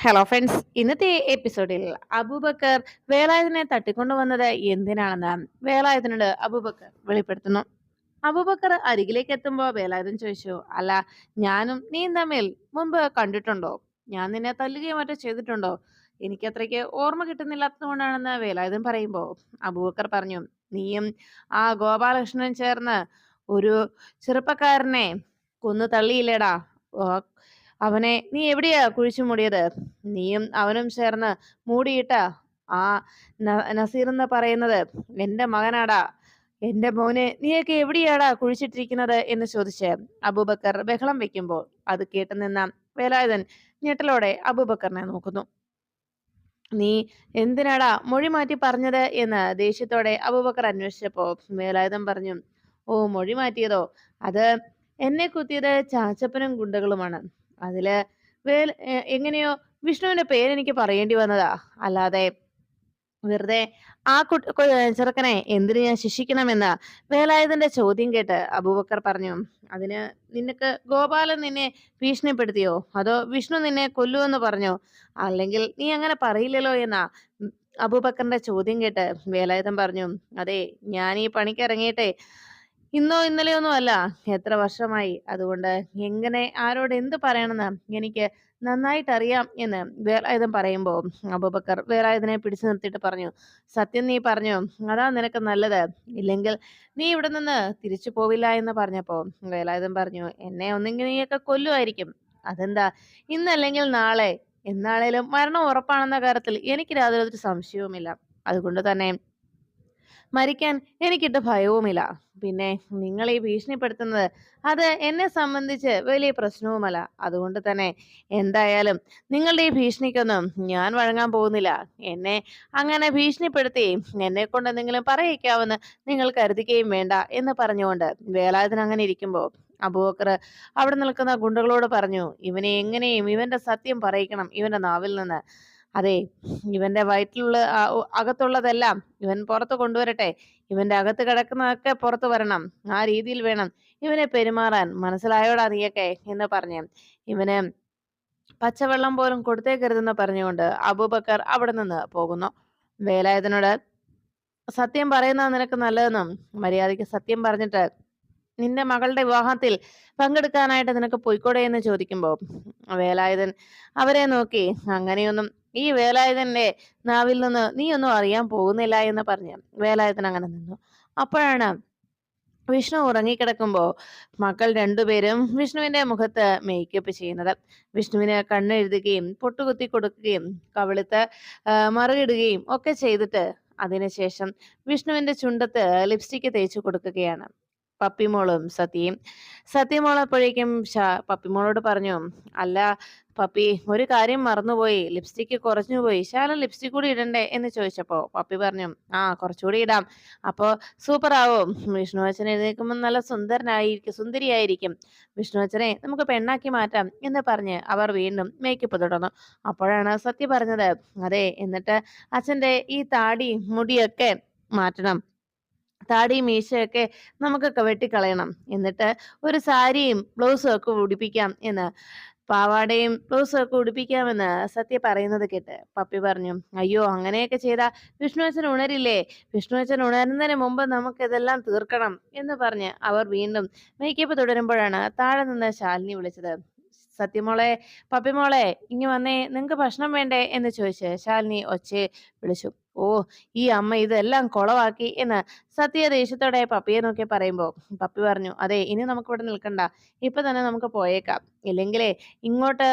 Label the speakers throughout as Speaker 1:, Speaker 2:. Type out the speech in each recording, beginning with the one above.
Speaker 1: Hello friends ഇന്നത്തെ എപ്പിസോഡിൽ അബൂബക്കർ വേലായുധനെ തട്ടിക്കൊണ്ടുവന്നത് എന്തിനാണെന്ന് വേലായുധനോട് അബൂബക്കർ വെളിപ്പെടുത്തുന്നു. അബൂബക്കർ അരികിലേക്ക് എത്തുമ്പോൾ വേലായുധൻ ചോദിച്ചു അല്ല ഞാനും നീ തമ്മിൽ മുമ്പ് കണ്ടിട്ടുണ്ടോ? ഞാൻ നിന്നെ തല്ലുകയോ മറ്റോ ചെയ്തിട്ടുണ്ടോ? എനിക്ക് അത്രയ്ക്ക് ഓർമ്മ കിട്ടുന്നില്ലാത്തതുകൊണ്ടാണെന്ന് വേലായുധൻ പറയുമ്പോൾ അബൂബക്കർ പറഞ്ഞു നീയും ആ ഗോപാലകൃഷ്ണനും ചേർന്ന് ഒരു ചെറുപ്പക്കാരനെ കൊന്നു തള്ളിയില്ലേടാ? അവനെ നീ എവിടെയാ കുഴിച്ചു മൂടിയത്? നീയും അവനും ചേർന്ന് മൂടിയിട്ട. ആ നസീർ എന്ന് പറയുന്നത് എന്റെ മകനാടാ. എന്റെ മോനെ നീയൊക്കെ എവിടെയാടാ കുഴിച്ചിട്ടിരിക്കുന്നത്? എന്ന് ചോദിച്ച് അബൂബക്കർ ബഹളം വെക്കുമ്പോൾ അത് കേട്ടു നിന്ന വേലായുധൻ ഞെട്ടലോടെ അബൂബക്കറിനെ നോക്കുന്നു. നീ എന്തിനാടാ മൊഴി മാറ്റി പറഞ്ഞത്? എന്ന് ദേഷ്യത്തോടെ അബൂബക്കർ അന്വേഷിച്ചപ്പോ വേലായുധൻ പറഞ്ഞു ഓ മൊഴി മാറ്റിയതോ? അത് എന്നെ കുത്തിയത് ചാച്ചപ്പനും ഗുണ്ടകളുമാണ്. അതിൽ വേൽ എങ്ങനെയോ വിഷ്ണുവിന്റെ പേരെനിക്ക് പറയേണ്ടി വന്നതാ. അല്ലാതെ വെറുതെ ആ കുട്ടി ചെറുക്കനെ എന്തിനു ഞാൻ ശിക്ഷിക്കണമെന്ന് വേലായുധന്റെ ചോദ്യം കേട്ട് അബൂബക്കർ പറഞ്ഞു അതിന് നിനക്ക് ഗോപാലൻ നിന്നെ ഭീഷണിപ്പെടുത്തിയോ? അതോ വിഷ്ണു നിന്നെ കൊല്ലുമെന്ന് പറഞ്ഞോ? അല്ലെങ്കിൽ നീ അങ്ങനെ പറയില്ലല്ലോ എന്നാ? അബൂബക്കറിന്റെ ചോദ്യം കേട്ട് വേലായുധൻ പറഞ്ഞു അതെ ഞാൻ ഈ പണിക്ക് ഇറങ്ങിയിട്ടെ ഇന്നോ ഇന്നലെയൊന്നും അല്ല. എത്ര വർഷമായി? അതുകൊണ്ട് എങ്ങനെ ആരോട് എന്ത് പറയണമെന്ന് എനിക്ക് നന്നായിട്ട് അറിയാം എന്ന് വേറായുധം പറയുമ്പോൾ അബൂബക്കർ വേലായുധനെ പിടിച്ചു നിർത്തിയിട്ട് പറഞ്ഞു സത്യം നീ പറഞ്ഞു അതാ നിനക്ക് നല്ലത്. ഇല്ലെങ്കിൽ നീ ഇവിടെ നിന്ന് തിരിച്ചു പോവില്ല എന്ന് പറഞ്ഞപ്പോ വേലായുധൻ പറഞ്ഞു എന്നെ ഒന്നെങ്കിൽ നീയൊക്കെ കൊല്ലുമായിരിക്കും. അതെന്താ? ഇന്നല്ലെങ്കിൽ നാളെ. എന്നാണേലും മരണം ഉറപ്പാണെന്ന കാര്യത്തിൽ എനിക്ക് യാതൊരു സംശയവുമില്ല. അതുകൊണ്ട് തന്നെ മരിക്കാൻ എനിക്കിട്ട് ഭയവുമില്ല. പിന്നെ നിങ്ങൾ ഈ ഭീഷണിപ്പെടുത്തുന്നത് അത് എന്നെ സംബന്ധിച്ച് വലിയ പ്രശ്നവുമല്ല. അതുകൊണ്ട് തന്നെ എന്തായാലും നിങ്ങളുടെ ഈ ഭീഷണിക്കൊന്നും ഞാൻ വഴങ്ങാൻ പോകുന്നില്ല. എന്നെ അങ്ങനെ ഭീഷണിപ്പെടുത്തി എന്നെ കൊണ്ട് എന്തെങ്കിലും പറയിക്കാവെന്ന് നിങ്ങൾ കരുതുകയും വേണ്ട എന്ന് പറഞ്ഞുകൊണ്ട് വേലായുധൻ അങ്ങനെ ഇരിക്കുമ്പോൾ അബൂബക്കർ അവിടെ നിൽക്കുന്ന ഗുണ്ടകളോട് പറഞ്ഞു ഇവനെ എങ്ങനെയും ഇവന്റെ സത്യം പറയിക്കണം. ഇവന്റെ നാവിൽ നിന്ന് അതെ ഇവന്റെ വയറ്റിലുള്ള അകത്തുള്ളതെല്ലാം ഇവൻ പുറത്ത് കൊണ്ടുവരട്ടെ. ഇവന്റെ അകത്ത് കിടക്കുന്നതൊക്കെ പുറത്തു വരണം. ആ രീതിയിൽ വേണം ഇവനെ പെരുമാറാൻ. മനസ്സിലായോടാ നീയൊക്കെ? എന്ന് പറഞ്ഞ് ഇവന് പച്ചവെള്ളം പോലും കൊടുത്തേക്കരുതെന്ന് പറഞ്ഞുകൊണ്ട് അബൂബക്കർ അവിടെ നിന്ന് പോകുന്നു. വേലായുധനോട് സത്യം പറയുന്ന നിനക്ക് നല്ലതെന്നും മര്യാദയ്ക്ക് സത്യം പറഞ്ഞിട്ട് നിന്റെ മകളുടെ വിവാഹത്തിൽ പങ്കെടുക്കാനായിട്ട് നിനക്ക് പൊയ്ക്കോടെ എന്ന് ചോദിക്കുമ്പോൾ വേലായുധൻ അവരെ നോക്കി അങ്ങനെയൊന്നും ഈ വേലായുധന്റെ നാവിൽ നിന്ന് നീ ഒന്നും അറിയാൻ പോകുന്നില്ല എന്ന് പറഞ്ഞു വേലായുധൻ അങ്ങനെ നിന്നു. അപ്പോഴാണ് വിഷ്ണു ഉറങ്ങിക്കിടക്കുമ്പോൾ മക്കൾ രണ്ടുപേരും വിഷ്ണുവിന്റെ മുഖത്ത് മേക്കപ്പ് ചെയ്യുന്നത്. വിഷ്ണുവിന് കണ്ണെഴുതുകയും പൊട്ടുകുത്തി കൊടുക്കുകയും കവിളിത്ത് മറിയിടുകയും ഒക്കെ ചെയ്തിട്ട് അതിനുശേഷം വിഷ്ണുവിന്റെ ചുണ്ടത്ത് ലിപ്സ്റ്റിക്ക് തേച്ചു കൊടുക്കുകയാണ്. പപ്പിമോളും സത്യയും സത്യമോൾ അപ്പോഴേക്കും പപ്പിമോളോട് പറഞ്ഞു അല്ല പപ്പി ഒരു കാര്യം മറന്നുപോയി. ലിപ്സ്റ്റിക്ക് കുറഞ്ഞുപോയി. ശാല ലിപ്സ്റ്റിക് കൂടി ഇടണ്ടേ? എന്ന് ചോദിച്ചപ്പോ പപ്പി പറഞ്ഞു ആ കുറച്ചുകൂടി ഇടാം. അപ്പോ സൂപ്പർ ആവും വിഷ്ണു അച്ഛൻ എഴുന്നേൽക്കുമ്പോൾ നല്ല സുന്ദരനായിരിക്കും സുന്ദരിയായിരിക്കും. വിഷ്ണു അച്ഛനെ നമുക്ക് പെണ്ണാക്കി മാറ്റാം എന്ന് പറഞ്ഞ് അവർ വീണ്ടും മേക്കപ്പ് തുടർന്നു. അപ്പോഴാണ് സത്യ പറഞ്ഞത് അതെ എന്നിട്ട് അച്ഛന്റെ ഈ താടി മുടിയൊക്കെ മാറ്റണം. താടി മീശയൊക്കെ നമുക്കൊക്കെ വെട്ടിക്കളയണം. എന്നിട്ട് ഒരു സാരിയും ബ്ലൗസും ഒക്കെ ഉടുപ്പിക്കാം എന്ന്. പാവാടയും ബ്ലൗസും ഒക്കെ ഉടുപ്പിക്കാമെന്ന് സത്യ പറയുന്നത് കേട്ട് പപ്പി പറഞ്ഞു അയ്യോ അങ്ങനെയൊക്കെ ചെയ്താ വിഷ്ണു അച്ഛൻ ഉണരില്ലേ? വിഷ്ണു അച്ഛൻ ഉണരുന്നതിന് മുമ്പ് നമുക്ക് ഇതെല്ലാം തീർക്കണം എന്ന് പറഞ്ഞ് അവർ വീണ്ടും മേക്കപ്പ് തുടരുമ്പോഴാണ് താഴെ നിന്ന് ശാലിനി വിളിച്ചത്. സത്യമോളെ പപ്പിമോളെ ഇങ്ങ് വന്നേ നിങ്ങൾക്ക് ഭക്ഷണം വേണ്ടേ? എന്ന് ചോദിച്ച് ശാലിനി ഒച്ചയെ വിളിച്ചു. ഓ ഈ അമ്മ ഇതെല്ലാം കുളവാക്കി എന്ന് സത്യ ദേഷ്യത്തോടെ പപ്പിയെ നോക്കി പറയുമ്പോ പപ്പി പറഞ്ഞു അതെ ഇനി നമുക്ക് ഇവിടെ നിൽക്കണ്ട. ഇപ്പൊ തന്നെ നമുക്ക് പോയേക്കാം. ഇല്ലെങ്കിലേ ഇങ്ങോട്ട്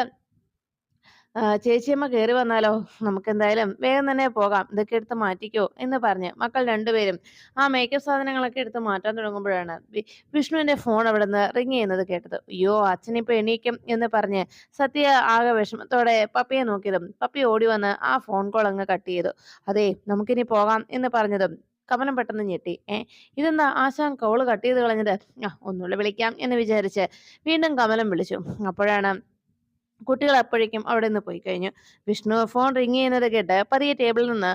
Speaker 1: ചേച്ചിയമ്മ കയറി വന്നാലോ? നമുക്ക് എന്തായാലും വേഗം തന്നെ പോകാം. ഇതൊക്കെ എടുത്ത് മാറ്റിക്കോ എന്ന് പറഞ്ഞ് മക്കൾ രണ്ടുപേരും ആ മേക്കപ്പ് സാധനങ്ങളൊക്കെ എടുത്ത് മാറ്റാൻ തുടങ്ങുമ്പോഴാണ് വിഷ്ണുവിന്റെ ഫോൺ അവിടെ നിന്ന് റിങ് ചെയ്യുന്നത് കേട്ടത്. അയ്യോ അച്ഛനിപ്പോ എണീക്കും എന്ന് പറഞ്ഞ് സത്യ ആകെ വിഷമത്തോടെ പപ്പിയെ നോക്കിയതും പപ്പി ഓടി വന്ന് ആ ഫോൺ കോൾ അങ്ങ് കട്ട് ചെയ്തു. അതെ നമുക്കിനി പോകാം എന്ന് പറഞ്ഞതും കമലം പെട്ടെന്ന് ഞെട്ടി. ഏ ഇതെന്താ ആശാൻ കോൾ കട്ട് ചെയ്ത് കളഞ്ഞത്? ആ ഒന്നുകൂടെ വിളിക്കാം എന്ന് വിചാരിച്ച് വീണ്ടും കമലം വിളിച്ചു. അപ്പോഴാണ് കുട്ടികൾ അപ്പോഴേക്കും അവിടെ നിന്ന് പോയി കഴിഞ്ഞു. വിഷ്ണു ഫോൺ റിങ് ചെയ്യുന്നത് കേട്ട് പതിയെ ടേബിളിൽ നിന്ന്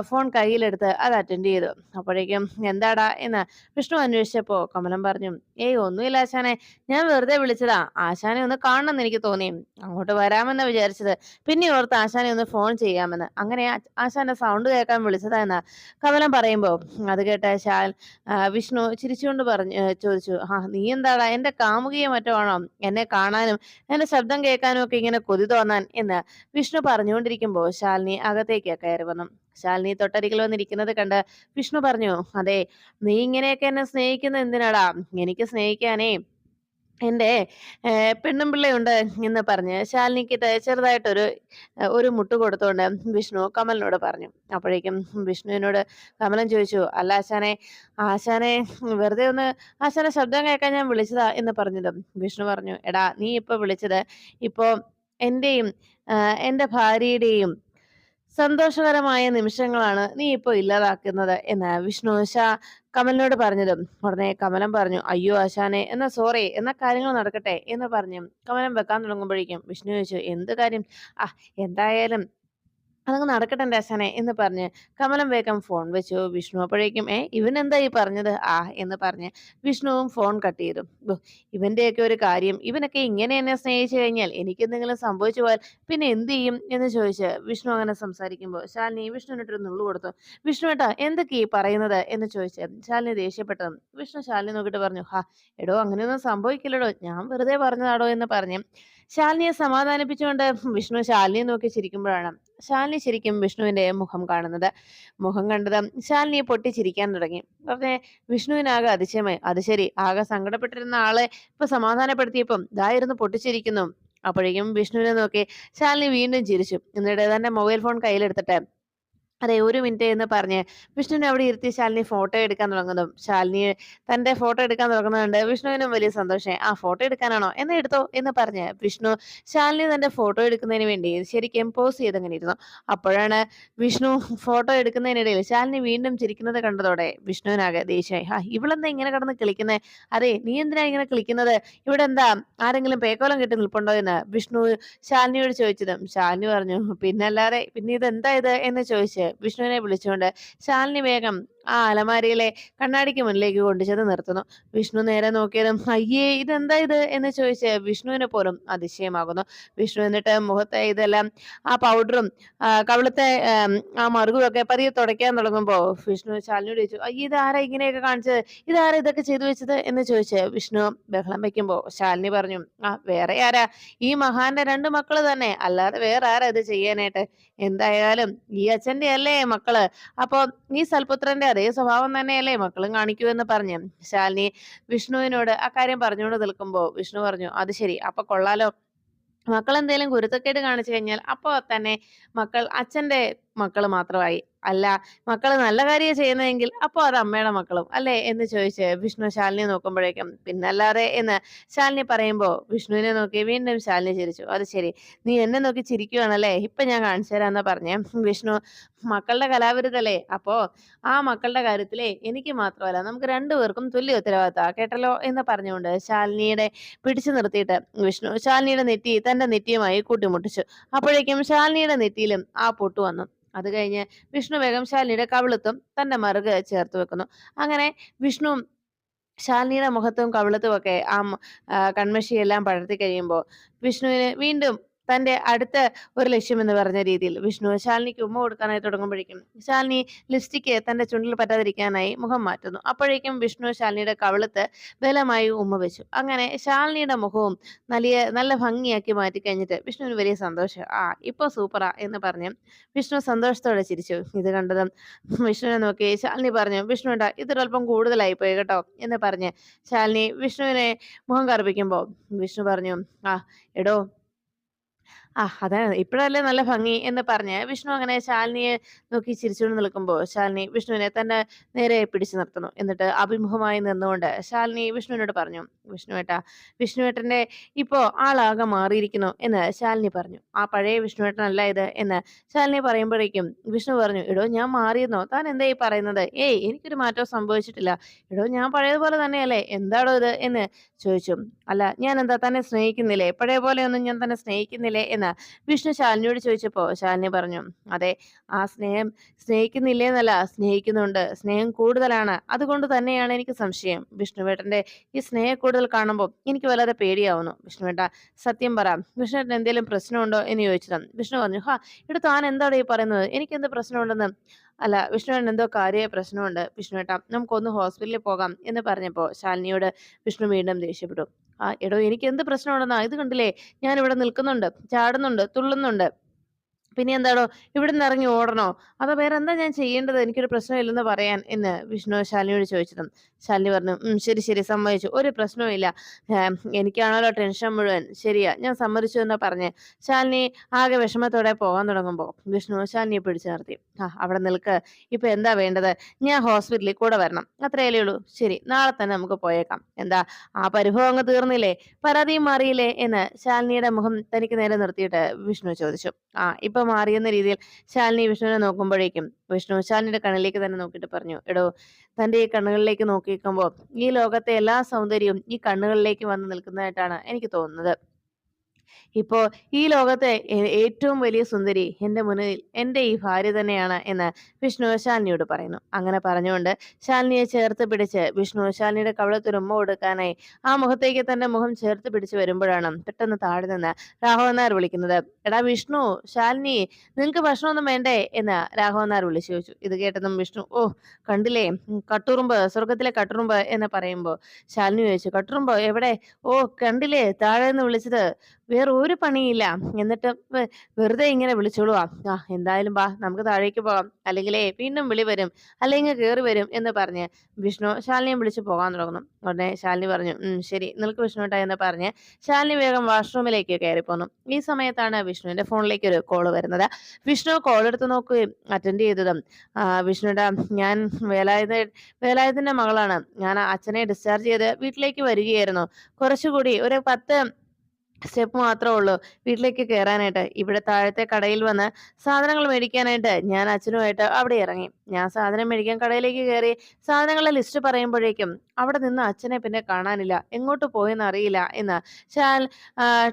Speaker 1: ഫോൺ കയ്യിലെടുത്ത് അത് അറ്റൻഡ് ചെയ്തു. അപ്പോഴേക്കും "എന്താടാ?" എന്ന് വിഷ്ണു അന്വേഷിച്ചപ്പോ കമലം പറഞ്ഞു, "ഏയ് ഒന്നുമില്ല ആശാനെ. ഞാൻ വെറുതെ വിളിച്ചതാ. ആശാനെ ഒന്ന് കാണണമെന്ന് എനിക്ക് തോന്നി. അങ്ങോട്ട് വരാമെന്ന് വിചാരിച്ചത്. പിന്നെ ഓർത്ത് ആശാനെ ഒന്ന് ഫോൺ ചെയ്യാമെന്ന്. അങ്ങനെ ആശാന്റെ സൗണ്ട് കേൾക്കാൻ വിളിച്ചതാ" എന്നാ കമലം പറയുമ്പോ അത് കേട്ട ശാൽ വിഷ്ണു ചിരിച്ചുകൊണ്ട് പറഞ്ഞു ചോദിച്ചു, "ആ നീ എന്താടാ എന്റെ കാമുകിയെ മറ്റോ എന്നെ കാണാനും എന്റെ ശബ്ദം കേൾക്കാനും ഒക്കെ ഇങ്ങനെ കൊതി തോന്നാൻ?" എന്ന് വിഷ്ണു പറഞ്ഞുകൊണ്ടിരിക്കുമ്പോ ശാലിനി അകത്തേക്ക് കയറി വന്നു. ശാലിനി തൊട്ടരികിൽ വന്നിരിക്കുന്നത് കണ്ട് വിഷ്ണു പറഞ്ഞു, "അതെ നീ ഇങ്ങനെയൊക്കെ എന്നെ സ്നേഹിക്കുന്ന എന്തിനാടാ? എനിക്ക് സ്നേഹിക്കാനേ എന്റെ പെണ്ണും പിള്ളയുണ്ട് എന്ന് പറഞ്ഞ് ശാലിനിക്ക് ചെറുതായിട്ടൊരു ഒരു മുട്ട് കൊടുത്തുകൊണ്ട് വിഷ്ണു കമലിനോട് പറഞ്ഞു. അപ്പോഴേക്കും വിഷ്ണുവിനോട് കമലൻ ചോദിച്ചു, "അല്ല ആശാനെ, ആശാനെ വെറുതെ ഒന്ന് ആശാനെ ശബ്ദം കേൾക്കാൻ ഞാൻ വിളിച്ചതാ" എന്ന് പറഞ്ഞതും വിഷ്ണു പറഞ്ഞു, "എടാ നീ ഇപ്പൊ വിളിച്ചത് ഇപ്പോ എന്റെയും എന്റെ ഭാര്യയുടെയും സന്തോഷകരമായ നിമിഷങ്ങളാണ് നീ ഇപ്പൊ ഇല്ലാതാക്കുന്നത്" എന്ന് വിഷ്ണു ആശ കമലിനോട് പറഞ്ഞതും ഉടനെ കമലം പറഞ്ഞു, "അയ്യോ ആശാനെ എന്നാ സോറി. എന്നാ കാര്യങ്ങൾ നടക്കട്ടെ" എന്ന് പറഞ്ഞു കമലം വെക്കാൻ തുടങ്ങുമ്പോഴേക്കും വിഷ്ണു ചോദിച്ചു, "എന്ത് കാര്യം? ആ എന്തായാലും അതങ്ങ് നടക്കട്ടെ എന്റെ അച്ഛനെ എന്ന് പറഞ്ഞ് കമലം വേഗം ഫോൺ വെച്ചു. വിഷ്ണു അപ്പോഴേക്കും "ഏ എന്താ ഈ പറഞ്ഞത്?" "ആ" എന്ന് പറഞ്ഞ് വിഷ്ണുവും ഫോൺ കട്ട് ചെയ്തു. "ഓ ഇവന്റെയൊക്കെ ഒരു കാര്യം. ഇവനൊക്കെ ഇങ്ങനെ എന്നെ സ്നേഹിച്ചു കഴിഞ്ഞാൽ എനിക്കെന്തെങ്കിലും സംഭവിച്ചു പോയാൽ പിന്നെ എന്ത് ചെയ്യും?" എന്ന് ചോദിച്ച് വിഷ്ണു അങ്ങനെ സംസാരിക്കുമ്പോൾ ശാലിനി വിഷ്ണുവിനിട്ടൊരു നുള്ളു കൊടുത്തു. വിഷ്ണു ഏട്ടാ എന്തൊക്കെയാ ഈ പറയുന്നത്?" എന്ന് ചോദിച്ച് ശാലിനി ദേഷ്യപ്പെട്ടതും വിഷ്ണു ശാലിനി നോക്കിയിട്ട് പറഞ്ഞു, "ഹാ എടോ അങ്ങനെയൊന്നും സംഭവിക്കില്ലടോ ഞാൻ വെറുതെ പറഞ്ഞതാടോ" എന്ന് പറഞ്ഞ് ശാലിനിയെ സമാധാനിപ്പിച്ചുകൊണ്ട് വിഷ്ണു ശാലിനിയെ നോക്കി ചിരിക്കുമ്പോഴാണ് ശാലിനി ശരിക്കും വിഷ്ണുവിന്റെ മുഖം കാണുന്നത്. മുഖം കണ്ടത് ശാലിനിയെ പൊട്ടിച്ചിരിക്കാൻ തുടങ്ങി. പറഞ്ഞേ വിഷ്ണുവിനാകെ അതിശയമായി. അത് ശരി ആകെ സങ്കടപ്പെട്ടിരുന്ന ആളെ ഇപ്പൊ സമാധാനപ്പെടുത്തിയപ്പം ഇതായിരുന്നു പൊട്ടിച്ചിരിക്കുന്നു. അപ്പോഴേക്കും വിഷ്ണുവിനെ നോക്കി ശാലിനി വീണ്ടും ചിരിച്ചു. എന്നിട്ട് തന്റെ മൊബൈൽ ഫോൺ കയ്യിലെടുത്തിട്ട് അതെ ഒരു മിനിറ്റ് എന്ന് പറഞ്ഞ് വിഷ്ണുവിനെ അവിടെ ഇരുത്തി ശാലിനി ഫോട്ടോ എടുക്കാൻ തുടങ്ങുന്നതും ശാലിനി തന്റെ ഫോട്ടോ എടുക്കാൻ തുടങ്ങുന്നുണ്ട് വിഷ്ണുവിനും വലിയ സന്തോഷമായി. "ആ ഫോട്ടോ എടുക്കാനാണോ? എന്നാ എടുത്തോ" എന്ന് പറഞ്ഞ് വിഷ്ണു ശാലിനി തന്റെ ഫോട്ടോ എടുക്കുന്നതിന് വേണ്ടി ശരിക്കും പോസ് ചെയ്തങ്ങനെ ഇരുന്നു. അപ്പോഴാണ് വിഷ്ണു ഫോട്ടോ എടുക്കുന്നതിനിടയിൽ ശാലിനി വീണ്ടും ചിരിക്കുന്നത് കണ്ടതോടെ വിഷ്ണുവിനാകെ ദേഷ്യമായി. ആ ഇവളെന്താ ഇങ്ങനെ കടന്ന് കളിക്കുന്നത് അതെ നീ എന്തിനാ ഇങ്ങനെ കളിക്കുന്നത് ഇവിടെ എന്താ ആരെങ്കിലും പേക്കോലം കെട്ടി നിൽപ്പുണ്ടോ?" എന്ന് വിഷ്ണു ശാലിനിയോട് ചോദിച്ചതും ശാലിനി പറഞ്ഞു, "പിന്നല്ലാതെ പിന്നെ ഇത് എന്താ ഇത്?" എന്ന് ചോദിച്ച് വിഷ്ണുവിനെ വിളിച്ചുകൊണ്ട് ശാലിനി വേഗം ആ അലമാരയിലെ കണ്ണാടിക്ക് മുന്നിലേക്ക് കൊണ്ടുചെന്ന് നിർത്തുന്നു. വിഷ്ണു നേരെ നോക്കിയതും "അയ്യേ ഇതെന്താ ഇത്?" എന്ന് ചോദിച്ച് വിഷ്ണുവിനെ പോലും അതിശയമാകുന്നു. വിഷ്ണു എന്നിട്ട് മുഖത്തെ ഇതെല്ലാം ആ പൗഡറും കവിളത്തെ ആ മറുകും ഒക്കെ പതിയെ തുടയ്ക്കാൻ തുടങ്ങുമ്പോ വിഷ്ണു ചാലിനോട് ചോദിച്ചു, "അയ്യേ ഇതാരാ ഇങ്ങനെയൊക്കെ കാണിച്ചത്? ഇതാരാ ഇതൊക്കെ ചെയ്തു വെച്ചത്?" എന്ന് ചോദിച്ച് വിഷ്ണു ബഹളം വെക്കുമ്പോ ശാലിനി പറഞ്ഞു, "ആ വേറെ ആരാ? ഈ മഹാന്റെ രണ്ട് മക്കൾ തന്നെ. അല്ലാതെ വേറെ ആരാ ഇത് ചെയ്യാനായിട്ട്? എന്തായാലും ഈ അച്ഛന്റെ അല്ലേ മക്കൾ. അപ്പൊ ഈ സൽപുത്രന്റെ അതേ സ്വഭാവം തന്നെയല്ലേ മക്കളും കാണിക്കൂ" എന്ന് പറഞ്ഞ് ശാലിനി വിഷ്ണുവിനോട് അക്കാര്യം പറഞ്ഞുകൊണ്ട് നിൽക്കുമ്പോ വിഷ്ണു പറഞ്ഞു, "അത് ശരി. അപ്പൊ കൊള്ളാലോ. മക്കളെന്തേലും ഗുരുത്തക്കേട് കാണിച്ചു കഴിഞ്ഞാൽ അപ്പൊ തന്നെ മക്കൾ അച്ഛന്റെ മക്കൾ മാത്രമായി. അല്ല മക്കൾ നല്ല കാര്യം ചെയ്യുന്നതെങ്കിൽ അപ്പൊ അത് അമ്മയുടെ മക്കളും അല്ലേ?" എന്ന് ചോദിച്ച് വിഷ്ണു ശാലിനിയെ നോക്കുമ്പോഴേക്കും "പിന്നല്ലാതെ" എന്ന് ശാലിനി പറയുമ്പോ വിഷ്ണുവിനെ നോക്കി വീണ്ടും ശാലിനി ചിരിച്ചു. "അത് ശരി. നീ എന്നെ നോക്കി ചിരിക്കുവാണല്ലേ? ഇപ്പൊ ഞാൻ കാണിച്ചു തരാന്ന്" പറഞ്ഞേ വിഷ്ണു മക്കളുടെ കലാവിരുതല്ലേ? അപ്പോ ആ മക്കളുടെ കാര്യത്തിലേ എനിക്ക് മാത്രമല്ല നമുക്ക് രണ്ടുപേർക്കും തുല്യ ഉത്തരവാദിത്ത കേട്ടല്ലോ എന്ന് പറഞ്ഞുകൊണ്ട് ശാലിനിയുടെ പിടിച്ചു നിർത്തിയിട്ട് വിഷ്ണു ശാലിനിയുടെ നെറ്റി തന്റെ നെറ്റിയുമായി കൂട്ടിമുട്ടിച്ചു. അപ്പോഴേക്കും ശാലിനിയുടെ നെറ്റിയിലും ആ പൊട്ടു വന്നു. അത് കഴിഞ്ഞ് വിഷ്ണു വേഗം ശാലിനിയുടെ കവിളത്തും തന്റെ മറുക് ചേർത്ത് വെക്കുന്നു. അങ്ങനെ വിഷ്ണു ശാലിനിയുടെ മുഖത്തും കവിളത്തും ഒക്കെ ആ കൺമഷിയെല്ലാം പടർത്തി കഴിയുമ്പോ വിഷ്ണുവിന് വീണ്ടും തന്റെ അടുത്ത ഒരു ലക്ഷ്യം എന്ന് പറഞ്ഞ രീതിയിൽ വിഷ്ണു ശാലിനിക്ക് ഉമ്മ കൊടുക്കാനായി തുടങ്ങുമ്പോഴേക്കും ശാലിനി ലിപ്സ്റ്റിക്ക് തന്റെ ചുണ്ടിൽ പറ്റാതിരിക്കാനായി മുഖം മാറ്റുന്നു. അപ്പോഴേക്കും വിഷ്ണു ശാലിനിയുടെ കവിളത്ത് ബലമായി ഉമ്മ വെച്ചു. അങ്ങനെ ശാലിനിയുടെ മുഖവും നല്ല നല്ല ഭംഗിയാക്കി മാറ്റി കഴിഞ്ഞിട്ട് വിഷ്ണുവിന് വലിയ സന്തോഷം. "ആ ഇപ്പൊ സൂപ്പറാ" എന്ന് പറഞ്ഞു വിഷ്ണു സന്തോഷത്തോടെ ചിരിച്ചു. ഇത് കണ്ടതും വിഷ്ണുവിനെ നോക്കി ശാലിനി പറഞ്ഞു, "വിഷ്ണുവേട്ടാ ഇതൊരൽപ്പം കൂടുതലായി പോയി കേട്ടോ" എന്ന് പറഞ്ഞ് ശാലിനി വിഷ്ണുവിനെ മുഖം കറുപ്പിക്കുമ്പോ വിഷ്ണു പറഞ്ഞു, "ആ എടോ ആ അതാണ് ഇപ്പോഴല്ലേ നല്ല ഭംഗി" എന്ന് പറഞ്ഞ് വിഷ്ണു അങ്ങനെ ശാലിനിയെ നോക്കി ചിരിച്ചുകൊണ്ട് നിൽക്കുമ്പോൾ ശാലിനി വിഷ്ണുവിനെ തന്നെ നേരെ പിടിച്ചു നിർത്തുന്നു. എന്നിട്ട് അഭിമുഖമായി നിന്നുകൊണ്ട് ശാലിനി വിഷ്ണുവിനോട് പറഞ്ഞു, വിഷ്ണുവേട്ട വിഷ്ണുവേട്ടന്റെ ഇപ്പോ ആളാകെ മാറിയിരിക്കുന്നു" എന്ന് ശാലിനി പറഞ്ഞു. "ആ പഴയ വിഷ്ണുവേട്ടനല്ല ഇത്" എന്ന് ശാലിനി പറയുമ്പോഴേക്കും വിഷ്ണു പറഞ്ഞു, "എടോ ഞാൻ മാറിയെന്നോ? താൻ എന്താ ഈ പറയുന്നത്? ഏയ് എനിക്കൊരു മാറ്റം സംഭവിച്ചിട്ടില്ല. എടോ ഞാൻ പഴയതുപോലെ തന്നെയല്ലേ. എന്താണോ ഇത്?" എന്ന് ചോദിച്ചു. "അല്ല ഞാൻ എന്താ തന്നെ സ്നേഹിക്കുന്നില്ലേ? പഴയ പോലെയൊന്നും ഞാൻ തന്നെ സ്നേഹിക്കുന്നില്ലേ?" എന്ന് എന്ന് വിഷ്ണു ശാലിനിയോട് ചോദിച്ചപ്പോൾ ശാലിനി പറഞ്ഞു അതെ ആ സ്നേഹം സ്നേഹിക്കുന്നില്ലേന്നല്ല സ്നേഹിക്കുന്നുണ്ട് സ്നേഹം കൂടുതലാണ്. അതുകൊണ്ട് തന്നെയാണ് എനിക്ക് സംശയം. വിഷ്ണുവേട്ടന്റെ ഈ സ്നേഹം കൂടുതൽ കാണുമ്പോൾ എനിക്ക് വല്ലാതെ പേടിയാവുന്നു. വിഷ്ണുവേട്ട സത്യം പറ. വിഷ്ണുവേട്ടൻ എന്തെങ്കിലും പ്രശ്നമുണ്ടോ? എന്ന് ചോദിച്ചതാണ്. വിഷ്ണു പറഞ്ഞു ഹാ ഇവിടെ താൻ എന്താണ് ഈ പറയുന്നത്? എനിക്ക് എന്ത് പ്രശ്നമുണ്ടെന്ന്? അല്ല വിഷ്ണുവേട്ടൻ എന്തോ കാര്യമായ പ്രശ്നമുണ്ട്. വിഷ്ണുവേട്ട നമുക്കൊന്ന് ഹോസ്പിറ്റലിൽ പോകാം എന്ന് പറഞ്ഞപ്പോൾ ശാലിനിയോട് വിഷ്ണു വീണ്ടും ദേഷ്യപ്പെട്ടു. ആ എടോ എനിക്ക് എന്ത് പ്രശ്നമുണ്ടെന്നാ ഇത് കണ്ടില്ലേ? ഞാൻ ഇവിടെ നിൽക്കുന്നുണ്ട് ചാടുന്നുണ്ട് തുള്ളുന്നുണ്ട്. പിന്നെ എന്താണോ ഇവിടെ നിന്ന് ഇറങ്ങി ഓടണോ? അതോ വേറെ എന്താ ഞാൻ ചെയ്യേണ്ടത്? എനിക്കൊരു പ്രശ്നമില്ലെന്ന് പറയാൻ എന്ന് വിഷ്ണു ശാലിനിയോട് ചോദിച്ചതും. ശാലിനി പറഞ്ഞു ശരി ശരി സമ്മതിച്ചു. ഒരു പ്രശ്നവുമില്ല എനിക്കാണല്ലോ ടെൻഷൻ മുഴുവൻ. ശരിയാ ഞാൻ സമ്മതിച്ചു എന്നാ പറഞ്ഞ്. ശാലിനി ആകെ വിഷമത്തോടെ പോകാൻ തുടങ്ങുമ്പോൾ വിഷ്ണു ശാലിനിയെ പിടിച്ചു നിർത്തി. ആ അവിടെ നിൽക്ക്. ഇപ്പൊ എന്താ വേണ്ടത്? ഞാൻ ഹോസ്പിറ്റലിൽ കൂടെ വരണം. അത്രയല്ലേ ഉള്ളൂ. ശരി നാളെ തന്നെ നമുക്ക് പോയേക്കാം. എന്താ ആ പരിഭവം അങ്ങ് തീർന്നില്ലേ? പരാതിയും മാറിയില്ലേ എന്ന് ശാലിനിയുടെ മുഖം തനിക്ക് നേരെ നിർത്തിയിട്ട് വിഷ്ണു ചോദിച്ചു. ആ ഇപ്പൊ മാറിയെന്ന രീതിയിൽ ശാലിനി വിഷ്ണുവിനെ നോക്കുമ്പോഴേക്കും വിഷ്ണു ശാലിനിയുടെ കണ്ണിലേക്ക് തന്നെ നോക്കിയിട്ട് പറഞ്ഞു എടോ തന്റെ ഈ കണ്ണുകളിലേക്ക് നോക്കിയിരിക്കുമ്പോൾ ഈ ലോകത്തെ എല്ലാ സൗന്ദര്യവും ഈ കണ്ണുകളിലേക്ക് വന്ന് നിൽക്കുന്നതായിട്ടാണ് എനിക്ക് തോന്നുന്നത്. ഇപ്പോ ഈ ലോകത്തെ ഏറ്റവും വലിയ സുന്ദരി എന്റെ മുന്നിൽ എന്റെ ഈ ഭാര്യ തന്നെയാണ് എന്ന് വിഷ്ണു ശാലിനിയോട് പറയുന്നു. അങ്ങനെ പറഞ്ഞുകൊണ്ട് ശാലിനിയെ ചേർത്ത് പിടിച്ച് വിഷ്ണു ശാലിനിയുടെ കവളത്തിൽ ഉമ്മ കൊടുക്കാനായി ആ മുഖത്തേക്ക് തന്റെ മുഖം ചേർത്ത് പിടിച്ച് വരുമ്പോഴാണ് പെട്ടെന്ന് താഴെ നിന്ന് രാഘവൻ നായർ വിളിക്കുന്നത്. എടാ വിഷ്ണു ശാലിനി നിങ്ങക്ക് ഭക്ഷണമൊന്നും വേണ്ടേ? എന്ന് രാഘവൻ നായർ വിളിച്ചു ചോദിച്ചു. ഇത് കേട്ടതും വിഷ്ണു ഓ കണ്ടില്ലേ? കട്ടുറുമ്പ് സ്വർഗത്തിലെ കട്ടുറുമ്പ് എന്ന് പറയുമ്പോൾ ശാലിനി ചോദിച്ചു കട്ടുറുമ്പ് എവിടെ? ഓ കണ്ടില്ലേ? താഴെ നിന്ന് വിളിച്ചത് വേറെ ഒരു പണിയില്ല. എന്നിട്ട് വെറുതെ ഇങ്ങനെ വിളിച്ചോളൂ ആ എന്തായാലും വാ നമുക്ക് താഴേക്ക് പോകാം. അല്ലെങ്കിലേ വീണ്ടും വിളി വരും. അല്ലെങ്കിൽ കയറി വരും എന്ന് പറഞ്ഞ് വിഷ്ണു ശാലിനിയെ വിളിച്ച് പോകാൻ തുടങ്ങുന്നു. ഉടനെ ശാലിനി പറഞ്ഞു ഉം ശരി നിൽക്ക് വിഷ്ണു എന്ന് പറഞ്ഞ് ശാലിനി വേഗം വാഷ്റൂമിലേക്ക് കയറി പോന്നു ഈ സമയത്താണ് വിഷ്ണുവിന്റെ ഫോണിലേക്ക് ഒരു കോൾ വരുന്നത്. വിഷ്ണു കോൾ എടുത്ത് നോക്കുകയും അറ്റൻഡ് ചെയ്തതും ആ, വിഷ്ണുടെ ഞാൻ വേലായുധ വേലായുധന്റെ മകളാണ്. ഞാൻ അച്ഛനെ ഡിസ്ചാർജ് ചെയ്ത് വീട്ടിലേക്ക് വരികയായിരുന്നു. കുറച്ചുകൂടി ഒരു പത്ത് സ്റ്റെപ്പ് മാത്രമേ ഉള്ളൂ. വീട്ടിലേക്ക് കയറാനായിട്ട് ഇവിടെ താഴത്തെ കടയിൽ വന്ന് സാധനങ്ങൾ മേടിക്കാനായിട്ട് ഞാൻ അച്ഛനുമായിട്ട് അവിടെ ഇറങ്ങി. ഞാൻ സാധനം മേടിക്കാൻ കടയിലേക്ക് കയറി സാധനങ്ങളുടെ ലിസ്റ്റ് പറയുമ്പോഴേക്കും അവിടെ നിന്ന് അച്ഛനെ പിന്നെ കാണാനില്ല. എങ്ങോട്ട് പോയെന്ന് അറിയില്ല എന്ന്. ശാൽ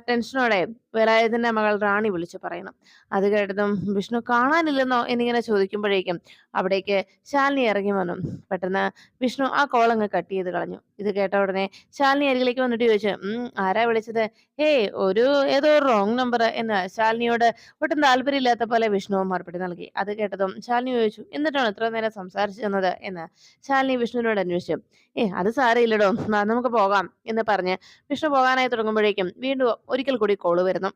Speaker 1: ടെൻഷനോടെ വേലായുധന്റെ മകൾ റാണി വിളിച്ചു പറയണം. അത് കേട്ടതും വിഷ്ണു കാണാനില്ലെന്നോ എന്നിങ്ങനെ ചോദിക്കുമ്പോഴേക്കും അവിടേക്ക് ശാലിനി ഇറങ്ങി വന്നു. പെട്ടെന്ന് വിഷ്ണു ആ കോൾ അങ്ങ് കട്ട് ചെയ്ത് കളഞ്ഞു. ഇത് കേട്ട ഉടനെ ശാലിനി അരികിലേക്ക് വന്നിട്ട് ചോദിച്ചു ഉം ആരാ വിളിച്ചത്? ഏയ് ഒരു ഏതോ റോങ് നമ്പർ എന്ന് ശാലിനിയോട് ഒട്ടും താല്പര്യമില്ലാത്ത പോലെ വിഷ്ണു മറുപടി നൽകി. അത് കേട്ടതും ശാലിനി ചോദിച്ചു എന്നിട്ടാണ് ഇത്ര നേരം സംസാരിച്ചു തന്നത് എന്ന് ശാലിനി വിഷ്ണുവിനോട് അന്വേഷിച്ചു. ഏ അത് സാരയില്ലടോ നമുക്ക് പോകാം എന്ന് പറഞ്ഞ് വിഷ്ണു പോകാനായി തുടങ്ങുമ്പോഴേക്കും വീണ്ടും ഒരിക്കൽ കൂടി കോൾ വരുന്നു.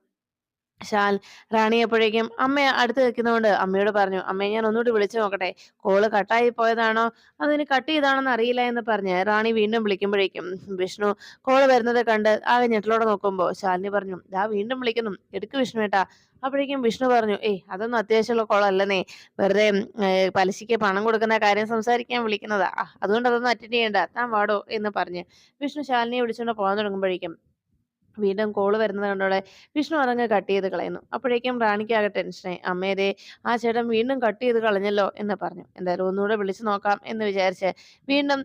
Speaker 1: ശാൽ റാണിയപ്പോഴേക്കും അമ്മ അടുത്ത് നിൽക്കുന്നതുകൊണ്ട് അമ്മയോട് പറഞ്ഞു അമ്മയെ ഞാൻ ഒന്നുകൂടി വിളിച്ചു നോക്കട്ടെ. കോൾ കട്ടായി പോയതാണോ? അതിന് കട്ട് ചെയ്താണെന്ന് അറിയില്ല എന്ന് പറഞ്ഞ് റാണി വീണ്ടും വിളിക്കുമ്പോഴേക്കും വിഷ്ണു കോൾ വരുന്നത് കണ്ട് ആ ഞെട്ടലോടെ നോക്കുമ്പോൾ ശാലിനി പറഞ്ഞു ദാ വീണ്ടും വിളിക്കുന്നു. എടുക്ക് വിഷ്ണു ഏട്ടാ. അപ്പോഴേക്കും വിഷ്ണു പറഞ്ഞു ഏയ് അതൊന്നും അത്യാവശ്യമുള്ള കോളല്ലെന്നേ. വെറുതെ പലിശയ്ക്ക് പണം കൊടുക്കുന്ന കാര്യം സംസാരിക്കാൻ വിളിക്കുന്നതാ. അതുകൊണ്ട് അതൊന്നും അറ്റൻഡ് ചെയ്യണ്ട. താൻ വാടോ എന്ന് പറഞ്ഞ് വിഷ്ണു ശാലിനിയെ വിളിച്ചുകൊണ്ട് പോകാൻ തുടങ്ങുമ്പോഴേക്കും വീണ്ടും കോൾ വരുന്നത് കണ്ടോടെ വിഷ്ണു അതങ്ങ് കട്ട് ചെയ്ത് കളയുന്നു. അപ്പോഴേക്കും റാണിക്കാകെ ടെൻഷനായി അമ്മേരെ ആ ചേട്ടൻ വീണ്ടും കട്ട് ചെയ്ത് കളഞ്ഞല്ലോ എന്ന് പറഞ്ഞു. എന്തായാലും ഒന്നുകൂടെ വിളിച്ചു നോക്കാം എന്ന് വിചാരിച്ച് വീണ്ടും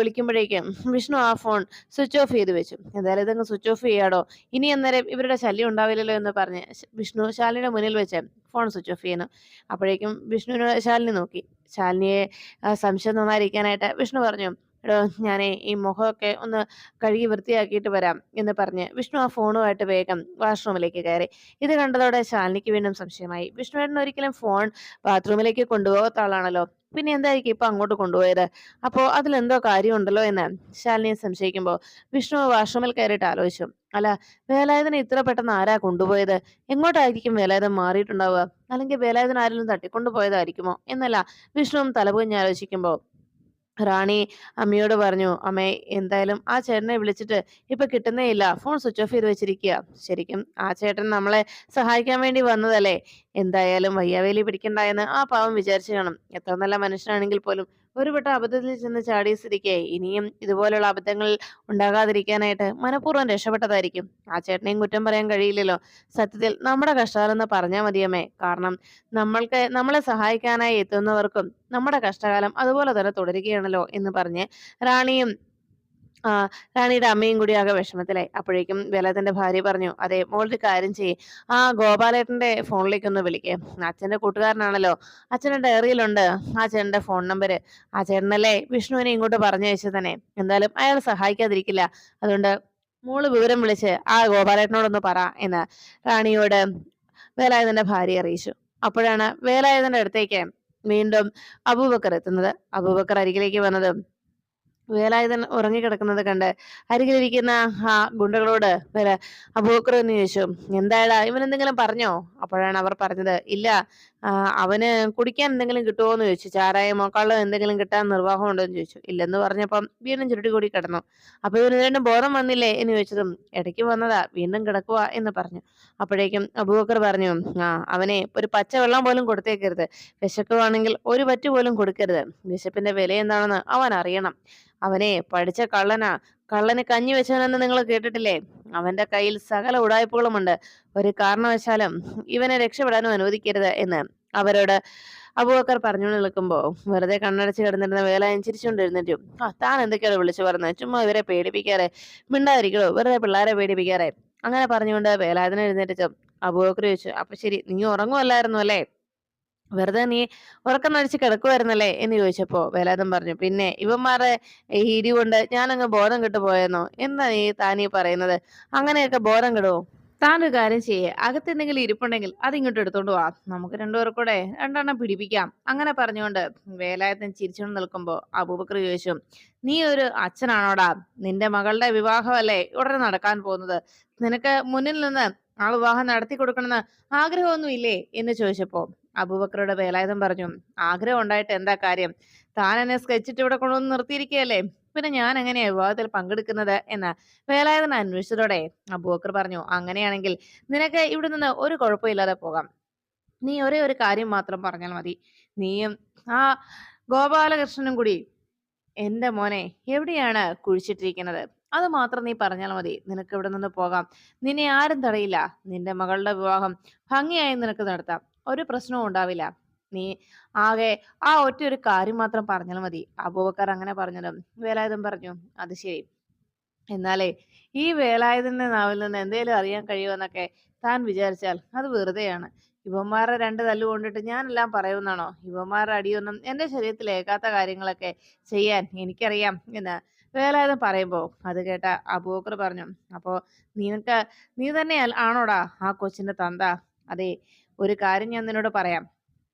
Speaker 1: വിളിക്കുമ്പോഴേക്കും വിഷ്ണു ആ ഫോൺ സ്വിച്ച് ഓഫ് ചെയ്ത് വെച്ചു. എന്തായാലും ഇതങ്ങ് സ്വിച്ച് ഓഫ് ചെയ്യാടോ. ഇനി അന്നേരം ഇവരുടെ ശല്യം ഉണ്ടാവില്ലല്ലോ എന്ന് പറഞ്ഞ് വിഷ്ണു ശാലിയുടെ മുന്നിൽ വെച്ച് ഫോൺ സ്വിച്ച് ഓഫ് ചെയ്യുന്നു. അപ്പോഴേക്കും വിഷ്ണുവിനോട് ശാലിനി നോക്കി. ശാലിനിയെ സംശയം നന്നായിരിക്കാനായിട്ട് വിഷ്ണു പറഞ്ഞു എടോ ഞാനേ ഈ മുഖമൊക്കെ ഒന്ന് കഴുകി വൃത്തിയാക്കിയിട്ട് വരാം എന്ന് പറഞ്ഞ് വിഷ്ണു ആ ഫോണുമായിട്ട് വേഗം വാഷ്റൂമിലേക്ക് കയറി. ഇത് കണ്ടതോടെ ശാലിനിക്ക് വീണ്ടും സംശയമായി. വിഷ്ണുവേട്ടൻ ഒരിക്കലും ഫോൺ ബാത്റൂമിലേക്ക് കൊണ്ടുപോകാത്ത ആളാണല്ലോ. പിന്നെ എന്തായിരിക്കും ഇപ്പൊ അങ്ങോട്ട് കൊണ്ടുപോയത്? അപ്പോ അതിലെന്തോ കാര്യമുണ്ടല്ലോ എന്ന് ശാലിനിയെ സംശയിക്കുമ്പോൾ വിഷ്ണു വാഷ്റൂമിൽ കയറിയിട്ട് ആലോചിച്ചു. അല്ല വേലായുധനെ ഇത്ര പെട്ടെന്ന് ആരാ കൊണ്ടുപോയത്? എങ്ങോട്ടായിരിക്കും വേലായുധം മാറിയിട്ടുണ്ടാവുക? അല്ലെങ്കിൽ വേലായുധൻ ആരെങ്കിലും തട്ടിക്കൊണ്ടുപോയതായിരിക്കുമോ എന്നല്ല വിഷ്ണുവും തലപൊഞ്ഞ് ആലോചിക്കുമ്പോൾ റാണി അമ്മയോട് പറഞ്ഞു അമ്മേ എന്തായാലും ആ ചേട്ടനെ വിളിച്ചിട്ട് ഇപ്പൊ കിട്ടുന്നേ ഇല്ല. ഫോൺ സ്വിച്ച് ഓഫ് ചെയ്ത് വെച്ചിരിക്കുക ശരിക്കും ആ ചേട്ടൻ നമ്മളെ സഹായിക്കാൻ വേണ്ടി വന്നതല്ലേ? എന്തായാലും വയ്യാവേലി പിടിക്കണ്ട എന്ന് ആ പാവം വിചാരിച്ചു കാണും. എത്ര നല്ല മനുഷ്യനാണെങ്കിൽ പോലും ഒരു വട്ടം അബദ്ധത്തിൽ ചെന്ന് ചാടിയ സ്ഥിതിക്ക് ഇനിയും ഇതുപോലുള്ള അബദ്ധങ്ങൾ ഉണ്ടാകാതിരിക്കാനായിട്ട് മനഃപൂർവം രക്ഷപ്പെട്ടതായിരിക്കും. ആ ചേട്ടനെയും കുറ്റം പറയാൻ കഴിയില്ലല്ലോ. സത്യത്തിൽ നമ്മുടെ കഷ്ടകാലം പറഞ്ഞാൽ മതിയമ്മേ. കാരണം നമ്മൾക്ക് നമ്മളെ സഹായിക്കാനായി എത്തുന്നവർക്കും നമ്മുടെ കഷ്ടകാലം അതുപോലെ തന്നെ തുടരുകയാണല്ലോ എന്ന് പറഞ്ഞ് റാണിയും ആ റാണിയുടെ അമ്മയും കൂടി ആകെ വിഷമത്തിലായി. അപ്പോഴേക്കും വേലത്തിന്റെ ഭാര്യ പറഞ്ഞു അതെ മോളൊരു കാര്യം ചെയ്യേ. ആ ഗോപാലേട്ടന്റെ ഫോണിലേക്ക് ഒന്ന് വിളിക്കേ. അച്ഛന്റെ കൂട്ടുകാരനാണല്ലോ. അച്ഛന്റെ ഡയറിയിലുണ്ട്. ആ ചേട്ടന്റെ ഫോൺ നമ്പര്. ആ ചേട്ടനല്ലേ വിഷ്ണുവിനെ ഇങ്ങോട്ട് പറഞ്ഞു വെച്ചത് തന്നെ എന്തായാലും അയാൾ സഹായിക്കാതിരിക്കില്ല. അതുകൊണ്ട് മോൾ വിവരം വിളിച്ച് ആ ഗോപാലേട്ടനോടൊന്ന് പറ എന്ന് റാണിയോട് വേലായുധന്റെ ഭാര്യ അറിയിച്ചു. അപ്പോഴാണ് വേലായുധന്റെ അടുത്തേക്ക് വീണ്ടും അബൂബക്കർ എത്തുന്നത്. അബൂബക്കർ അരികിലേക്ക് വന്നത് വേലായുധൻ ഉറങ്ങിക്കിടക്കുന്നത് കണ്ട് അരികിലിരിക്കുന്ന ആ ഗുണ്ടകളോട് അബൂബക്കർ എന്ന് ചോദിച്ചു എന്തായാലും ഇവൻ എന്തെങ്കിലും പറഞ്ഞോ? അപ്പോഴാണ് അവർ പറഞ്ഞത് ഇല്ല അവന് കുടിക്കാൻ എന്തെങ്കിലും കിട്ടുമോ എന്ന് ചോദിച്ചു. ചാരായമോ കള്ളോ എന്തെങ്കിലും കിട്ടാൻ നിർവാഹം ഉണ്ടോ എന്ന് ചോദിച്ചു. ഇല്ലെന്ന് പറഞ്ഞപ്പം വീണ്ടും ചുരുട്ടി കൂടി കിടന്നു. അപ്പൊ ഇവന് രണ്ടും ബോധം വന്നില്ലേ എന്ന് ചോദിച്ചതും ഇടയ്ക്ക് വന്നതാ വീണ്ടും കിടക്കുക എന്ന് പറഞ്ഞു. അപ്പോഴേക്കും അബൂബക്കർ പറഞ്ഞു ആ അവനെ ഒരു പച്ച വെള്ളം പോലും കൊടുത്തേക്കരുത്. വിശക്കുവാണെങ്കിൽ ഒരു പറ്റു പോലും കൊടുക്കരുത്. വിശപ്പിന്റെ വില എന്താണെന്ന് അവൻ അറിയണം. അവനെ പഠിച്ച കള്ളനാ കള്ളന് കഞ്ഞി വെച്ചവനെന്ന് നിങ്ങൾ കേട്ടിട്ടില്ലേ? അവന്റെ കയ്യിൽ സകല ഉടായ്പകളുമുണ്ട് ഒരു കാരണവശാലും ഇവനെ രക്ഷപ്പെടാനും അനുവദിക്കരുത് എന്ന് അവരോട് അബൂബക്കർ പറഞ്ഞു നിൽക്കുമ്പോ വെറുതെ കണ്ണടച്ച് കിടന്നിരുന്ന വേല ചിരിച്ചുകൊണ്ടിരുന്നിട്ടും ആ താൻ എന്തൊക്കെയാണ് വിളിച്ചു പറഞ്ഞത്? ചുമ്മാ ഇവരെ പേടിപ്പിക്കാറെ. മിണ്ടാതിരിക്കണോ? വെറുതെ പിള്ളേരെ പേടിപ്പിക്കാറെ. അങ്ങനെ പറഞ്ഞുകൊണ്ട് വേലാതിനെ എഴുന്നേറ്റിച്ചു അബൂബക്കർ ചോദിച്ചു അപ്പൊ ശരി നീ ഉറങ്ങുമല്ലായിരുന്നു അല്ലേ? വെറുതെ നീ ഉറക്കം നടിച്ച് കിടക്കുമായിരുന്നല്ലേ എന്ന് ചോദിച്ചപ്പോ വേലാതം പറഞ്ഞു പിന്നെ ഇവന്മാരെ ഈ ഇടി കൊണ്ട് ഞാനങ്ങ് ബോധം കെട്ടു പോയെന്നോ? എന്താ നീ താനീ പറയുന്നത്? അങ്ങനെയൊക്കെ ബോധം കിടുവോ? താനൊരു കാര്യം ചെയ്യേ. അകത്ത് എന്തെങ്കിലും ഇരിപ്പുണ്ടെങ്കിൽ അത് ഇങ്ങോട്ട് എടുത്തോണ്ട് വാ. നമുക്ക് രണ്ടുപേർ കൂടെ രണ്ടെണ്ണം പിടിപ്പിക്കാം. അങ്ങനെ പറഞ്ഞുകൊണ്ട് വേലായത്തൻ ചിരിച്ചുകൊണ്ട് നിൽക്കുമ്പോ അബൂബക്കർ ചോദിച്ചു നീ ഒരു അച്ഛനാണോടാ? നിന്റെ മകളുടെ വിവാഹമല്ലേ ഉടനെ നടക്കാൻ പോകുന്നത്? നിനക്ക് മുന്നിൽ നിന്ന് ആ വിവാഹം നടത്തി കൊടുക്കണമെന്ന് ആഗ്രഹമൊന്നും ഇല്ലേ എന്ന് ചോദിച്ചപ്പോ അബൂബക്കറുടെ വേലായുധം പറഞ്ഞു ആഗ്രഹം ഉണ്ടായിട്ട് എന്താ കാര്യം? താൻ എന്നെ സ്കെച്ചിട്ട് ഇവിടെ കൊണ്ടുവന്ന് നിർത്തിയിരിക്കുകയല്ലേ? പിന്നെ ഞാൻ എങ്ങനെയാണ് വിവാഹത്തിൽ പങ്കെടുക്കുന്നത്? എന്ന് വേലായുധൻ അന്വേഷിച്ചതോടെ അബൂബക്കർ പറഞ്ഞു അങ്ങനെയാണെങ്കിൽ നിനക്ക് ഇവിടെ നിന്ന് ഒരു കുഴപ്പമില്ലാതെ പോകാം. നീ ഒരേ ഒരു കാര്യം മാത്രം പറഞ്ഞാൽ മതി. നീയും ആ ഗോപാലകൃഷ്ണനും കൂടി എന്റെ മോനെ എവിടെയാണ് കുഴിച്ചിട്ടിരിക്കുന്നത്? അത് മാത്രം നീ പറഞ്ഞാൽ മതി. നിനക്ക് ഇവിടെ നിന്ന് പോകാം. നിന്നെ ആരും തടയില്ല. നിന്റെ മകളുടെ വിവാഹം ഭംഗിയായി നിനക്ക് നടത്താം. ഒരു പ്രശ്നവും ഉണ്ടാവില്ല. നീ ആകെ ആ ഒറ്റ ഒരു കാര്യം മാത്രം പറഞ്ഞാൽ മതി. അബൂബക്കർ അങ്ങനെ പറഞ്ഞാലും വേലായുധം പറഞ്ഞു അത് ശരി. എന്നാലേ ഈ വേലായുധന്റെ നാവിൽ നിന്ന് എന്തേലും അറിയാൻ കഴിയുമെന്നൊക്കെ താൻ വിചാരിച്ചാൽ അത് വെറുതെയാണ്. ഇവന്മാരുടെ രണ്ട് തല്ലു കൊണ്ടിട്ട് ഞാനെല്ലാം പറയുമെന്നാണോ? ഇവന്മാരുടെ അടിയൊന്നും എന്റെ ശരീരത്തിൽ ഏകാത്ത കാര്യങ്ങളൊക്കെ ചെയ്യാൻ എനിക്കറിയാം എന്ന് വേലായുധം പറയുമ്പോ അത് കേട്ട അബൂബക്കർ പറഞ്ഞു അപ്പോ നിനക്ക് നീ തന്നെ ആണോടാ ആ കൊച്ചിന്റെ തന്ത? അതെ ഒരു കാര്യം ഞാൻ നിന്നോട് പറയാം.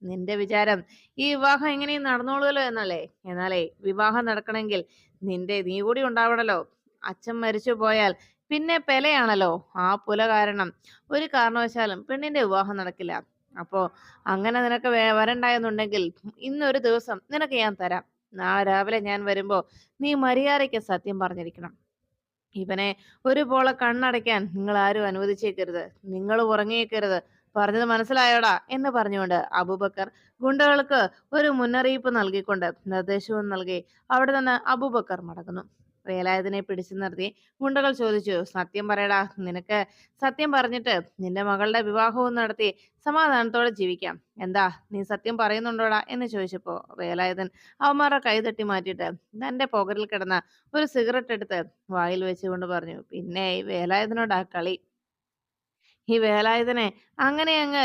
Speaker 1: നിന്റെ വിചാരം ഈ വിവാഹം എങ്ങനെയും നടന്നോളൂലോ എന്നല്ലേ? എന്നാലേ വിവാഹം നടക്കണമെങ്കിൽ നിന്റെ നീ കൂടി ഉണ്ടാവണല്ലോ. അച്ഛൻ മരിച്ചു പോയാൽ പിന്നെ പെലയാണല്ലോ ആ പുല കാരണം. ഒരു കാരണവശാലും പെണ്ണിന്റെ വിവാഹം നടക്കില്ല. അപ്പോ അങ്ങനെ നിനക്ക് വരണ്ടായെന്നുണ്ടെങ്കിൽ ഇന്നൊരു ദിവസം നിനക്ക് ഞാൻ തരാം. നാളെ രാവിലെ ഞാൻ വരുമ്പോ നീ മര്യാദയ്ക്ക് സത്യം പറഞ്ഞിരിക്കണം. ഇവനെ ഒരു പോളെ കണ്ണടയ്ക്കാൻ നിങ്ങൾ ആരും അനുവദിച്ചേക്കരുത്. നിങ്ങൾ ഉറങ്ങിയേക്കരുത്. പറഞ്ഞത് മനസ്സിലായോടാ എന്ന് പറഞ്ഞുകൊണ്ട് അബൂബക്കർ ഗുണ്ടകൾക്ക് ഒരു മുന്നറിയിപ്പ് നൽകിക്കൊണ്ട് നിർദ്ദേശവും നൽകി അവിടെ നിന്ന് അബൂബക്കർ മടങ്ങുന്നു. വേലായുധനെ പിടിച്ചു നിർത്തി ഗുണ്ടകൾ ചോദിച്ചു സത്യം പറയടാ നിനക്ക് സത്യം പറഞ്ഞിട്ട് നിന്റെ മകളുടെ വിവാഹവും നടത്തി സമാധാനത്തോടെ ജീവിക്കാം. എന്താ നീ സത്യം പറയുന്നുണ്ടോടാ? എന്ന് ചോദിച്ചപ്പോ വേലായുധൻ അവന്മാരുടെ കൈ തട്ടി മാറ്റിയിട്ട് തന്റെ പോക്കറ്റിൽ കിടന്ന ഒരു സിഗരറ്റ് എടുത്ത് വായിൽ വെച്ചുകൊണ്ട് പറഞ്ഞു പിന്നെ വേലായുധനോടാ കളി ഈ വേലായുധനെ അങ്ങനെ അങ്ങ്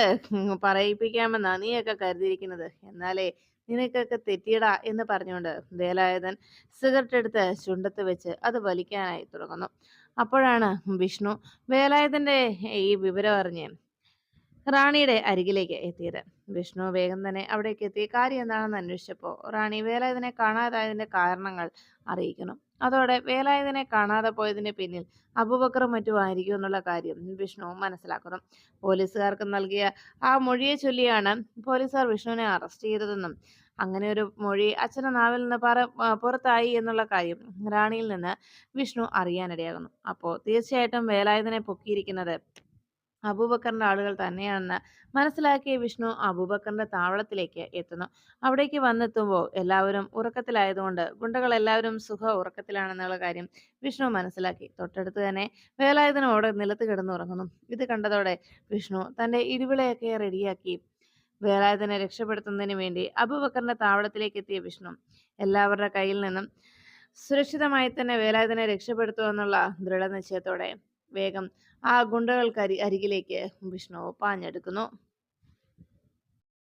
Speaker 1: പറയിപ്പിക്കാമെന്നാ നീയൊക്കെ കരുതിയിരിക്കുന്നത്. എന്നാലേ നിനക്കൊക്കെ തെറ്റിയടാ എന്ന് പറഞ്ഞുകൊണ്ട് വേലായുധൻ സിഗരറ്റ് എടുത്ത് ചുണ്ടത്ത് വെച്ച് അത് വലിക്കാനായി തുടങ്ങുന്നു. അപ്പോഴാണ് വിഷ്ണു വേലായുധന്റെ ഈ വിവരം അറിഞ്ഞ് റാണിയുടെ അരികിലേക്ക് എത്തിയത്. വിഷ്ണു വേഗം തന്നെ അവിടേക്ക് എത്തി കാര്യം എന്താണെന്ന് അന്വേഷിച്ചപ്പോൾ റാണി വേലായുധനെ കാണാതായതിന്റെ കാരണങ്ങൾ അറിയിക്കുന്നു. അതോടെ വേലായുധനെ കാണാതെ പോയതിന് പിന്നിൽ അബുബക്കറും മറ്റുമായിരിക്കും എന്നുള്ള കാര്യം വിഷ്ണുവും മനസ്സിലാക്കുന്നു. പോലീസുകാർക്ക് നൽകിയ ആ മൊഴിയെ ചൊല്ലിയാണ് പോലീസുകാർ വിഷ്ണുവിനെ അറസ്റ്റ് ചെയ്തതെന്നും അങ്ങനെ ഒരു മൊഴി അച്ഛനെ നാവിൽ നിന്ന് പറ പുറത്തായി എന്നുള്ള കാര്യം റാണിയിൽ നിന്ന് വിഷ്ണു അറിയാനിടയാകുന്നു. അപ്പോൾ തീർച്ചയായിട്ടും വേലായുധനെ പൊക്കിയിരിക്കുന്നത് അബൂബക്കറിന്റെ ആളുകൾ തന്നെയാണെന്ന് മനസ്സിലാക്കിയ വിഷ്ണു അബൂബക്കറിന്റെ താവളത്തിലേക്ക് എത്തുന്നു. അവിടേക്ക് വന്നെത്തുമ്പോൾ എല്ലാവരും ഉറക്കത്തിലായതുകൊണ്ട് ഗുണ്ടകൾ എല്ലാവരും സുഖ ഉറക്കത്തിലാണെന്നുള്ള കാര്യം വിഷ്ണു മനസ്സിലാക്കി. തൊട്ടടുത്ത് തന്നെ വേലായുധനോട് നിലത്ത് കിടന്നുറങ്ങുന്നു. ഇത് കണ്ടതോടെ വിഷ്ണു തന്റെ ഇരുവിളയൊക്കെ റെഡിയാക്കി വേലായുധനെ രക്ഷപ്പെടുത്തുന്നതിന് വേണ്ടി അബൂബക്കറിന്റെ താവളത്തിലേക്ക് എത്തിയ വിഷ്ണു എല്ലാവരുടെ കയ്യിൽ നിന്നും സുരക്ഷിതമായി തന്നെ വേലായുധനെ രക്ഷപ്പെടുത്തുമെന്നുള്ള ദൃഢനിശ്ചയത്തോടെ വേഗം ആ ഗുണ്ടകൾക്ക് അരി അരികിലേക്ക് വിഷ്ണു പാഞ്ഞെടുക്കുന്നു